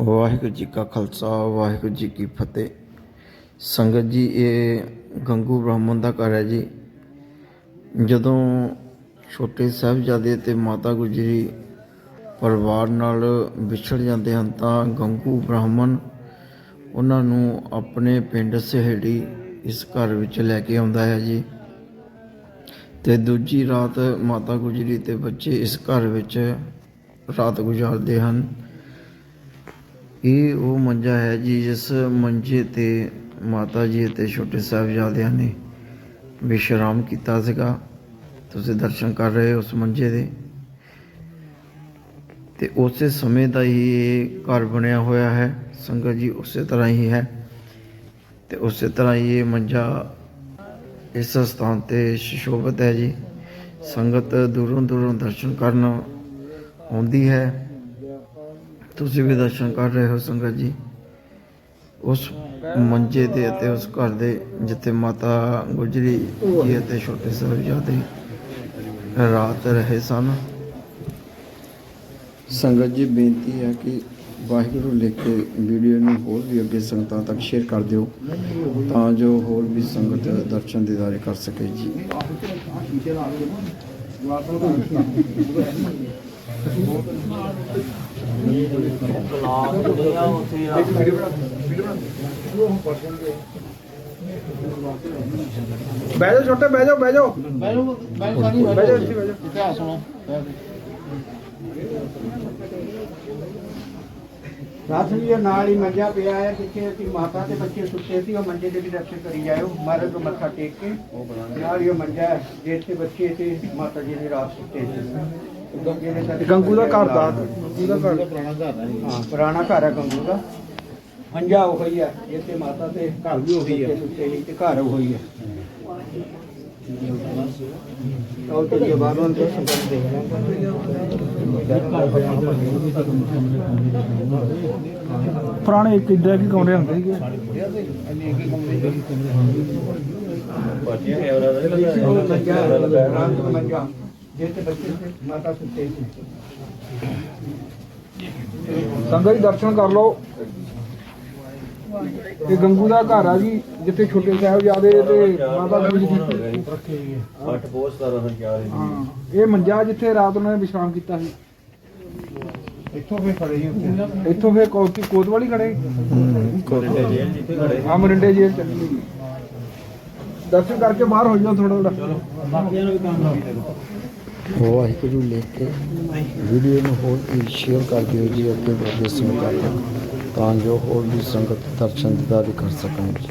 ਵਾਹਿਗੁਰੂ ਜੀ ਕਾ ਖਾਲਸਾ, ਵਾਹਿਗੁਰੂ ਜੀ ਕੀ ਫਤਿਹ। ਸੰਗਤ ਜੀ, ਇਹ ਗੰਗੂ ਬ੍ਰਾਹਮਣ ਦਾ ਘਰ ਹੈ ਜੀ। ਜਦੋਂ ਛੋਟੇ ਸਾਹਿਬਜ਼ਾਦੇ ਤੇ ਮਾਤਾ ਗੁਜਰੀ ਪਰਿਵਾਰ ਨਾਲ ਵਿਛੜ ਜਾਂਦੇ ਹਨ ਤਾਂ ਗੰਗੂ ਬ੍ਰਾਹਮਣ ਉਹਨਾਂ ਨੂੰ ਆਪਣੇ ਪਿੰਡ ਸਹੇੜੀ ਇਸ ਘਰ ਵਿੱਚ ਲੈ ਕੇ ਆਉਂਦਾ ਹੈ ਜੀ। ਤੇ ਦੂਜੀ ਰਾਤ ਮਾਤਾ ਗੁਜਰੀ ਤੇ ਬੱਚੇ ਇਸ ਘਰ ਵਿੱਚ ਰਾਤ ਗੁਜ਼ਾਰਦੇ ਹਨ। ਇਹ ਉਹ ਮੰਜਾ ਹੈ ਜੀ ਜਿਸ ਮੰਜੇ ਤੇ ਮਾਤਾ ਜੀ ਅਤੇ ਛੋਟੇ ਸਾਹਿਬਜ਼ਾਦਿਆਂ ਨੇ ਵਿਸ਼ਰਾਮ ਕੀਤਾ ਸੀਗਾ। ਤੁਸੀਂ ਦਰਸ਼ਨ ਕਰ ਰਹੇ ਉਸ ਮੰਜੇ ਦੇ। ਤੇ ਉਸੇ ਸਮੇਂ ਦਾ ਹੀ ਇਹ ਘਰ ਬਣਿਆ ਹੋਇਆ ਹੈ। ਸੰਗਤ ਜੀ ਉਸੇ ਤਰ੍ਹਾਂ ਹੀ ਹੈ। ਤੇ ਉਸੇ ਤਰ੍ਹਾਂ ਹੀ ਇਹ ਮੰਜਾ ਇਸ ਸਥਾਨ ਤੇ ਸ਼ੋਭਤ ਹੈ ਜੀ। ਸੰਗਤ ਦੂਰੋਂ ਦੂਰੋਂ ਦਰਸ਼ਨ ਕਰਨ ਆਉਂਦੀ ਹੈ। ਤੁਸੀਂ ਵੀ ਦਰਸ਼ਨ ਕਰ ਰਹੇ ਹੋ ਸੰਗਤ ਜੀ। ਉਸ ਮੰਜੇ ਦੇ ਅਤੇ ਉਸ ਘਰ ਦੇ ਜਿੱਥੇ ਮਾਤਾ ਗੁਜਰੀ ਜੀ ਅਤੇ ਛੋਟੇ ਸਾਹਿਬਜ਼ਾਦੇ ਰਾਤ ਰਹੇ ਸਨ। ਸੰਗਤ ਜੀ, ਬੇਨਤੀ ਹੈ ਕਿ ਵਾਹਿਗੁਰੂ ਲਿਖ ਕੇ ਵੀਡੀਓ ਨੂੰ ਹੋਰ ਵੀ ਅੱਗੇ ਸੰਗਤਾਂ ਤੱਕ ਸ਼ੇਅਰ ਕਰ ਦਿਓ, ਤਾਂ ਜੋ ਹੋਰ ਵੀ ਸੰਗਤ ਦਰਸ਼ਨ ਦੀਦਾਰੇ ਕਰ ਸਕੇ ਜੀ। ਬਹਿ ਜਾਓ ਛੋਟੇ ਬਹਿ ਜਾਓ ਬਹਿ ਜਾਓ ਬਹਿ ਜਾਓ ਬਹਿ ਜਾਓ ਇੱਥੇ ਬਹਿ ਜਾਓ ਇਤਿਹਾਸ ਸੁਣੋ। ਰਾਤ ਨੂੰ ਇਹ ਨਾਲ ਹੀ ਮੰਜਾ ਪਿਆ ਹੈ ਪਿੱਛੇ ਅਸੀਂ ਮਾਤਾ ਤੇ ਬੱਚੇ ਸੁੱਤੇ ਸੀ ਉਹ ਮੰਜੇ ਦੇ ਵੀ ਦਰਸ਼ਨ ਕਰੀ ਜਾਇਓ। ਮਹਾਰਾਜ ਨੂੰ ਮੱਥਾ ਟੇਕ ਕੇ ਨਾਲ ਹੀ ਉਹ ਮੰਜਾ ਹੈ ਜਿੱਥੇ ਬੱਚੇ ਤੇ ਮਾਤਾ ਜੀ ਨੇ ਰਾਤ ਸੁੱਤੇ ਸੀ। ਗੰਗੂ ਦਾ ਘਰ ਦਾ। ਗੰਗੂ ਦਾ ਘਰ। ਪੁਰਾਣਾ ਘਰ ਹੈ ਹਾਂ ਪੁਰਾਣਾ ਘਰ ਹੈ ਗੰਗੂ ਦਾ। ਮੰਜਾ ਉਹ ਹੀ ਹੈ ਜਿੱਥੇ ਮਾਤਾ ਤੇ ਘਰ ਵੀ ਉਹੀ ਹੈ ਤੇ ਘਰ ਉਹ ਹੀ ਹੈ ਉਹ ਤੇ ਇਹ ਬਾਹਰੋਂ ਦੇ ਸੰਗਤ ਦੇਖ ਪੁਰਾਣੇ ਕਿੱਦਾਂ ਕੀ ਕਮਰੇ ਹੁੰਦੇ ਸੀਗੇ? ਉਹ ਮੰਜਾ ਰਾਤ ਨੂੰ ਮੰਜਾ। ਜਿੱਥੇ ਬੱਚੇ ਤੇ ਮਾਤਾ ਸੁੱਤੇ ਸੀ। ਸੰਗਤ ਜੀ ਦਰਸ਼ਨ ਕਰ ਲਓ। ਇਹ ਗੰਗੂ ਦਾ ਘਰ ਆ ਜੀ ਜਿੱਥੇ ਛੋਟੇ ਸਾਹਿਬਜ਼ਾਦੇ ਤੇ ਮਾਤਾ ਗੁਜਰੀ ਦੀ ਅੱਠ ਰਹਨ ਜਾ ਰਹੀ ਹਾਂ ਇਹ ਮੰਜਾ ਜਿੱਥੇ ਰਾਤ ਨੇ ਵਿਸ਼ਰਾਮ ਕੀਤਾ ਸੀ। ਇੱਥੋਂ ਫੇ ਖੜੇ ਹੀ ਉੱਥੇ। ਇੱਥੋਂ ਫੇਰ ਕੋਤੀ ਕੋਤਵਾਲੀ ਖੜੇ? ਜੇਲ੍ਹ ਜਿੱਥੇ ਖੜੇ ਆ ਮਰਿੰਡੇ ਜੇਲ੍ਹ ਚੱਲੀ ਦਰਸ਼ਨ ਕਰਕੇ ਬਾਹਰ ਹੋ ਜਾਓ ਥੋੜਾ ਥੋੜਾ ਬਾਕੀਆਂ ਨੂੰ ਵੀ ਕੰਮ ਲੱਗੀ ਦੇਖੋ ਵਾਹਿਗੁਰੂ ਲਿਖ ਕੇ ਵੀਡੀਓ ਨੂੰ ਹੋਰ ਵੀ ਸ਼ੇਅਰ ਕਰ ਦਿਓ ਜੀ, ਅੱਗੇ ਵਧਦੇ ਸੰਗਤਾਂ ਤਾਂ ਜੋ ਹੋਰ ਵੀ ਸੰਗਤ ਦਰਸ਼ਨ ਦੀਦਾਰੇ ਕਰ ਸਕਣ ਜੀ।